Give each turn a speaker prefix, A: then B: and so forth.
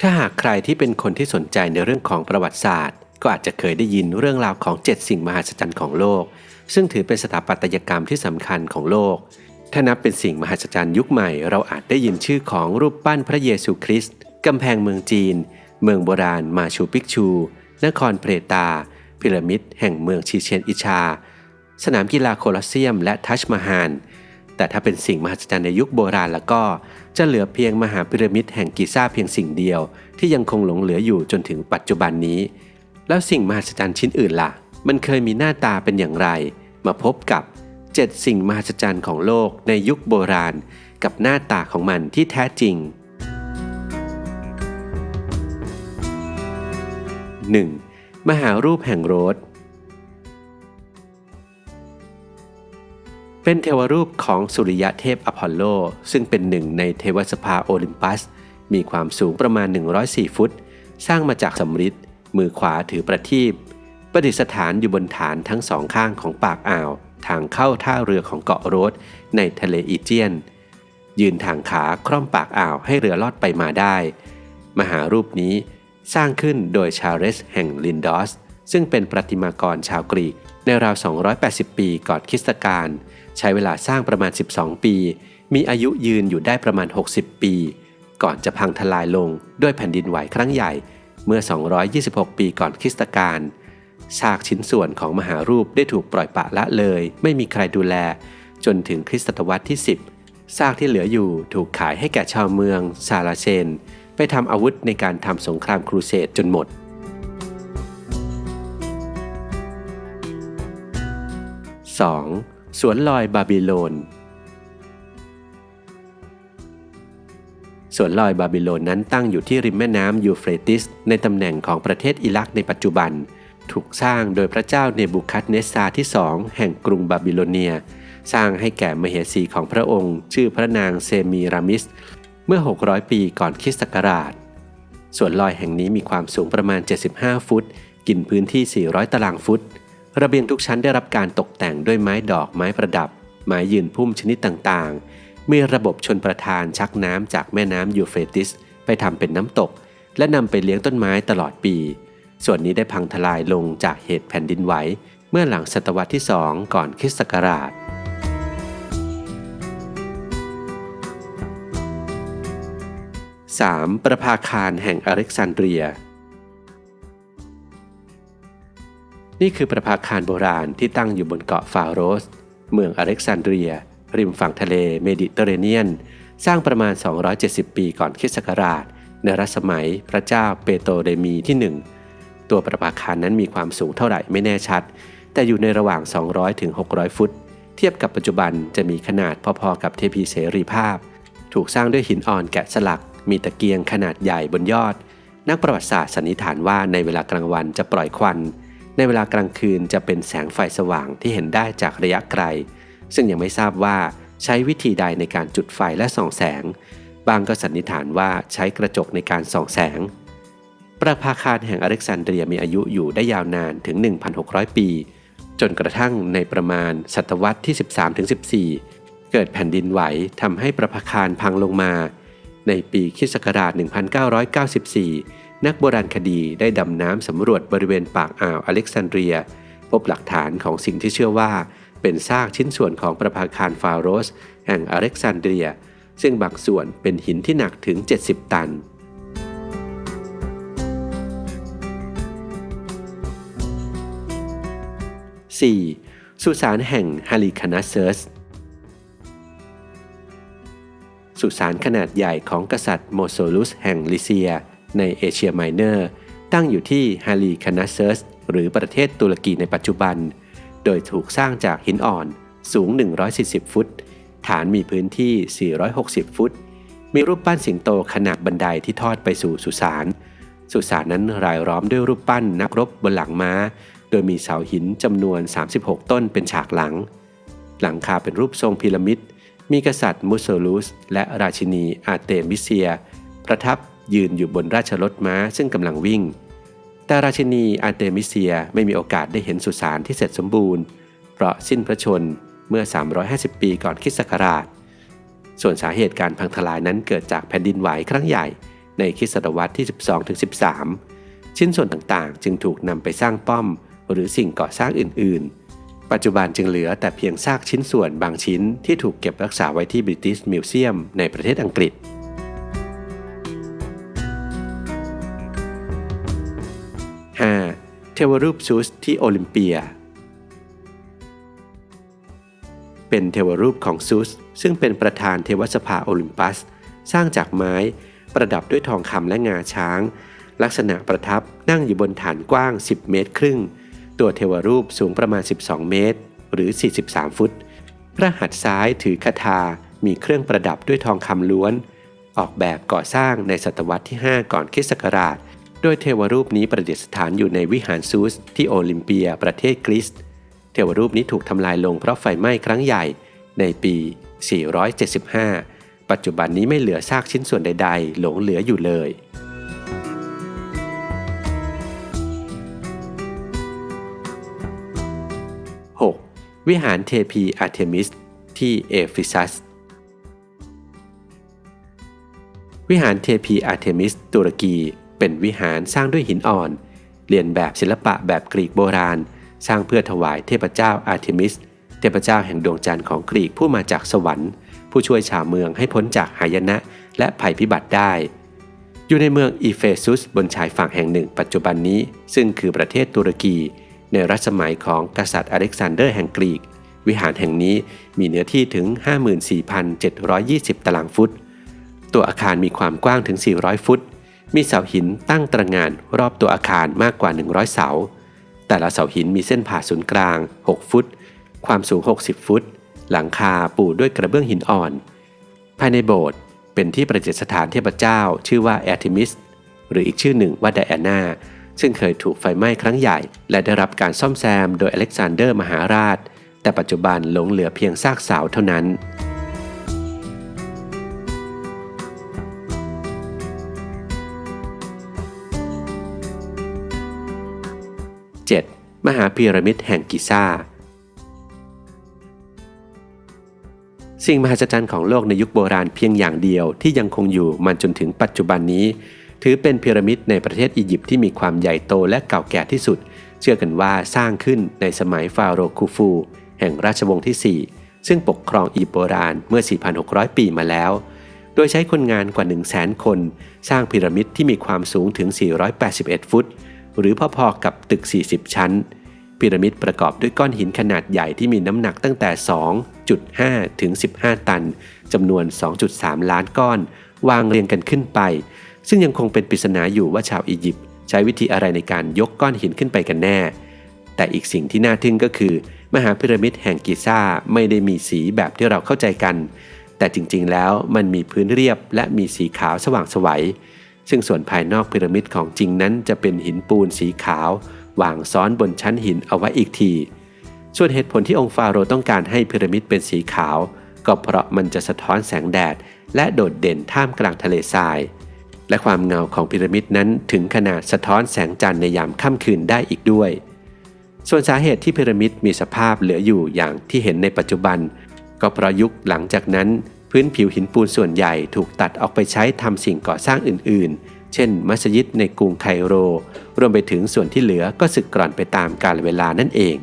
A: ถ้าหากใครที่เป็นคนที่สนใจในเรื่องของประวัติศาสตร์ ก็อาจจะเคยได้ยินเรื่องราวของ 7 สิ่งมหัศจรรย์ของโลก ซึ่งถือเป็นสถาปัตยกรรมที่สำคัญของโลก ถ้านับเป็นสิ่งมหัศจรรย์ยุคใหม่ เราอาจได้ยินชื่อของรูปปั้นพระเยซูคริสต์กำแพงเมืองจีน เมืองโบราณมาชูปิกชู นครเพรตา พีระมิด แห่งเมืองชีเชนอิชา สนามกีฬาโคลอสเซียม และทัชมาฮาน แต่ถ้าเป็นสิ่งมหัศจรรย์ในยุคโบราณแล้วก็ จะเหลือเพียงมหาพีระมิดแห่งกิซ่าเพียงสิ่งเดียว ที่ยังคงหลงเหลืออยู่จนถึงปัจจุบันนี้ แล้วสิ่งมหัศจรรย์ชิ้นอื่นล่ะ มันเคยมีหน้าตาเป็นอย่างไร มาพบกับ 7 สิ่งมหัศจรรย์ของโลกในยุคโบราณ กับหน้าตาของมันที่แท้จริง 1. มหารูปแห่งโรส เป็นเทวรูปของสุริยะเทพอพอลโล ซึ่งเป็นหนึ่งในเทวสภาโอลิมปัส มีความสูงประมาณ 104 ฟุต สร้างมาจากสำริดมือขวาถือประทีปประดิษฐานอยู่บนฐานทั้งสองข้างของปากอ่าว ทางเข้าท่าเรือของเกาะโรสในทะเลอีเจียน ยืนทางขาคร่อมปากอ่าวให้เรือลอดไปมาได้ มหารูปนี้สร้างขึ้นโดยชาเรสแห่งลินดอส ซึ่งเป็นประติมากรชาวกรีกในราว 280 ปีก่อนคริสตกาล ใช้เวลาสร้างประมาณ 12 ปี มีอายุยืนอยู่ได้ประมาณ 60 ปี ก่อนจะพังทลายลงด้วยแผ่นดินไหวครั้งใหญ่ เมื่อ 226 ปีก่อนคริสตกาลซากชิ้นส่วนของมหารูปได้ถูกปล่อยปะละเลย ไม่มีใครดูแล จนถึงคริสตศตวรรษที่ 10ซากที่เหลืออยู่ถูกขายให้แก่ชาวเมืองซาลาเชน ไปทำอาวุธในการทำสงครามครูเสดจนหมด 2. สวนลอยบาบิโลน สวนลอยบาบิโลนนั้นตั้งอยู่ที่ริมแม่น้ำยูเฟรติส ในตำแหน่งของประเทศอิรักในปัจจุบัน ถูกสร้างโดยพระเจ้าเนบูคัดเนสซาที่สองแห่งกรุงบาบิโลเนีย สร้างให้แก่มเหสีของพระองค์ ชื่อพระนางเซมีรามิส เมื่อ 600 ปีก่อนคริสต์ศักราช สวนลอยแห่งนี้มีความสูงประมาณ 75 ฟุต กินพื้นที่ 400 ตารางฟุต ระเบียงทุกชั้นได้รับการตกแต่งด้วยไม้ดอกไม้ประดับ ไม้ยืนพุ่มชนิดต่างๆ มีระบบชนประทานชักน้ำจากแม่น้ำยูเฟรติส ไปทำเป็นน้ำตก และนำไปเลี้ยงต้นไม้ตลอดปี ส่วนนี้ได้พังทลายลงจากเหตุแผ่นดินไหว เมื่อหลังศตวรรษที่2ก่อนคริสต์ศักราช 3. ประภาคารแห่งอเล็กซานเดรีย นี่คือประภาคารโบราณที่ตั้งอยู่บนเกาะฟาโรส เมืองอเล็กซานเดรีย ริมฝั่งทะเลเมดิเตอร์เรเนียน สร้างประมาณ 270 ปีก่อนคริสต์ศักราช ในรัชสมัยพระเจ้าเปโตรเดมีที่ 1 ตัวประภาคารนั้นมีความสูงเท่าไหร่ไม่แน่ชัด แต่อยู่ในระหว่าง 200 ถึง 600 ฟุต เทียบกับปัจจุบันจะมีขนาดพอๆกับเทพีเสรีภาพ ถูกสร้างด้วยหินอ่อนแกะสลัก มีตะเกียงขนาดใหญ่บนยอด นักประวัติศาสตร์สันนิษฐานว่าในเวลากลางวันจะปล่อยควัน ในเวลากลางคืนจะเป็นแสงไฟสว่างที่เห็นได้จากระยะไกล ซึ่งยังไม่ทราบว่าใช้วิธีใดในการจุดไฟและส่องแสง บางก็สันนิษฐานว่าใช้กระจกในการส่องแสง ประภาคารแห่งอเล็กซานเดรียมีอายุอยู่ได้ยาวนานถึง 1,600 ปี จนกระทั่งในประมาณศตวรรษที่ 13-14 เกิดแผ่นดินไหวทำให้ประภาคารพังลงมา ในปีคริสตศักราช 1994 นักโบราณคดีได้ดำน้ำสำรวจบริเวณปากอ่าวอเล็กซานเดรีย พบหลักฐานของสิ่งที่เชื่อว่า เป็นซากชิ้นส่วนของประภาคารฟาโรส แห่งอเล็กซานเดรีย ซึ่งบางส่วนเป็นหินที่หนักถึง 70 ตัน 4. สุสานแห่งฮาลิคานาเซสสุสานขนาดใหญ่ของกษัตริย์โมโซลุสแห่งลิเซีย ในเอเชียไมเนอร์ ตั้งอยู่ที่ฮาลีคานาเซสหรือประเทศตุรกีในปัจจุบัน โดยถูกสร้างจากหินอ่อนสูง 140 ฟุต ฐานมีพื้นที่ 460 ฟุต มีรูปปั้นสิงโตขนาดบันไดที่ทอดไปสู่สุสาน สุสานนั้นรายล้อมด้วยรูปปั้นนักรบบนหลังม้า โดยมีเสาหินจำนวน 36 ต้นเป็นฉากหลัง หลังคาเป็นรูปทรงพีระมิด มีกษัตริย์มุสโซลุสและราชินีอาเตมิเซีย ประทับ ยืนอยู่บนราชรถม้าซึ่งกำลังวิ่ง แต่ราชินีอาร์เตมิเซียไม่มีโอกาสได้เห็นสุสานที่เสร็จสมบูรณ์ เพราะสิ้นพระชนเมื่อ 350 ปีก่อนคริสต์ศักราช ส่วนสาเหตุการพังทลายนั้นเกิดจากแผ่นดินไหวครั้งใหญ่ในคริสตศตวรรษที่ 12-13 ชิ้นส่วนต่างๆ จึงถูกนำไปสร้างป้อม หรือสิ่งก่อสร้างอื่น ๆ ปัจจุบันจึงเหลือแต่เพียงซากชิ้นส่วนบางชิ้นที่ถูกเก็บรักษาไว้ที่ British Museum ในประเทศอังกฤษ ทวรูปซูสที่โอลิมเปีย เป็นเทวรูปของซูสซึ่งเป็นประธานเทวสภาโอลิมปัส สร้างจากไม้ประดับด้วยทองคำและงาช้าง ลักษณะประทับนั่งอยู่บนฐานกว้าง 10 เมตรครึ่ง ตัวเทวรูปสูงประมาณ 12 เมตร หรือ 43 ฟุต พระหัตถ์ซ้ายถือคาถามีเครื่องประดับด้วยทองคำล้วน ออกแบบก่อสร้างในศตวรรษที่ 5 ก่อนคริสต์ศักราช โดยเทวรูปนี้ประดิษฐานอยู่ในวิหารซูส ที่โอลิมเปียประเทศกรีซ เทวรูปนี้ถูกทำลายลงเพราะไฟไหม้ครั้งใหญ่ในปี 475 ปัจจุบันนี้ไม่เหลือซากชิ้นส่วนใดๆ หลงเหลืออยู่เลย 6. วิหารเทพีอาร์เทมิส ที่เอฟิซัสวิหารเทพีอาร์เทมิสตุรกี เป็นวิหารสร้างด้วยหินอ่อน เรียนแบบศิลปะแบบกรีกโบราณ สร้างเพื่อถวายเทพเจ้าอาร์เทมิส เทพเจ้าแห่งดวงจันทร์ของกรีกผู้มาจากสวรรค์ ผู้ช่วยชาวเมืองให้พ้นจากหายนะและภัยพิบัติได้ อยู่ในเมืองอีเฟซุสบนชายฝั่งแห่งหนึ่งปัจจุบันนี้ ซึ่งคือประเทศตุรกี ในรัชสมัยของกษัตริย์อเล็กซานเดอร์แห่งกรีก วิหารแห่งนี้มีเนื้อที่ถึง 54,720 ตารางฟุต ตัวอาคารมีความกว้างถึง 400 ฟุต มีเสาหินตั้งตระงานรอบตัวอาคารมากกว่า 100 เสา แต่ละเสาหินมีเส้นผ่าศูนย์กลาง 6 ฟุต ความสูง 60 ฟุต หลังคาปูด้วยกระเบื้องหินอ่อน ภายในโบสถ์เป็นที่ประดิษฐานเทพเจ้า ชื่อว่าแอร์ทิมิส หรืออีกชื่อหนึ่งว่าไดแอนนาซึ่งเคยถูกไฟไหม้ครั้งใหญ่ และได้รับการซ่อมแซมโดยอเล็กซานเดอร์มหาราช แต่ปัจจุบันหลงเหลือเพียงซากเสาเท่านั้น หาพีระมิดแห่งกิซ่า สิ่งมหัศจรรย์ของโลกในยุคโบราณเพียงอย่างเดียวที่ยังคงอยู่มันจนถึงปัจจุบันนี้ ถือเป็นพีระมิดในประเทศอียิปต์ที่มีความใหญ่โตและเก่าแก่ที่สุด เชื่อกันว่าสร้างขึ้นในสมัยฟาโรห์คูฟู แห่งราชวงศ์ที่ 4 ซึ่งปกครองอียิปต์โบราณเมื่อ 4,600 ปีมาแล้วโดยใช้คนงานกว่า 1 0 0 0 0แสนคน สร้างพีระมิดที่มีความสูงถึง 481 ฟุต หรือพอๆกับตึก 40 ชั้น พีระมิดประกอบด้วยก้อนหินขนาดใหญ่ที่มีน้ำหนักตั้งแต่ 2.5 ถึง 15 ตันจำนวน 2.3 ล้านก้อน วางเรียงกันขึ้นไป ซึ่งยังคงเป็นปริศนาอยู่ว่าชาวอียิปต์ใช้วิธีอะไรในการยกก้อนหินขึ้นไปกันแน่ แต่อีกสิ่งที่น่าทึ่งก็คือ มหาพีระมิดแห่งกิซ่าไม่ได้มีสีแบบที่เราเข้าใจกัน แต่จริงๆ แล้วมันมีพื้นเรียบและมีสีขาวสว่างสวยซึ่งส่วนภายนอกพีระมิดของจริงนั้นจะเป็นหินปูนสีขาว วางซ้อนบนชั้นหินเอาไว้อีกที ส่วนเหตุผลที่องค์ฟาโรต้องการให้พีระมิดเป็นสีขาว ก็เพราะมันจะสะท้อนแสงแดด และโดดเด่นท่ามกลางทะเลทราย และความเงาของพีระมิดนั้นถึงขนาดสะท้อนแสงจันทร์ในยามค่ำคืนได้อีกด้วย ส่วนสาเหตุที่พีระมิดมีสภาพเหลืออยู่อย่างที่เห็นในปัจจุบัน ก็เพราะยุคหลังจากนั้น พื้นผิวหินปูนส่วนใหญ่ถูกตัดออกไปใช้ทำสิ่งก่อสร้างอื่นๆ เช่น มัสยิดในกรุงไคโร รวมไปถึงส่วนที่เหลือก็สึกกร่อนไปตามกาลเวลานั่นเอง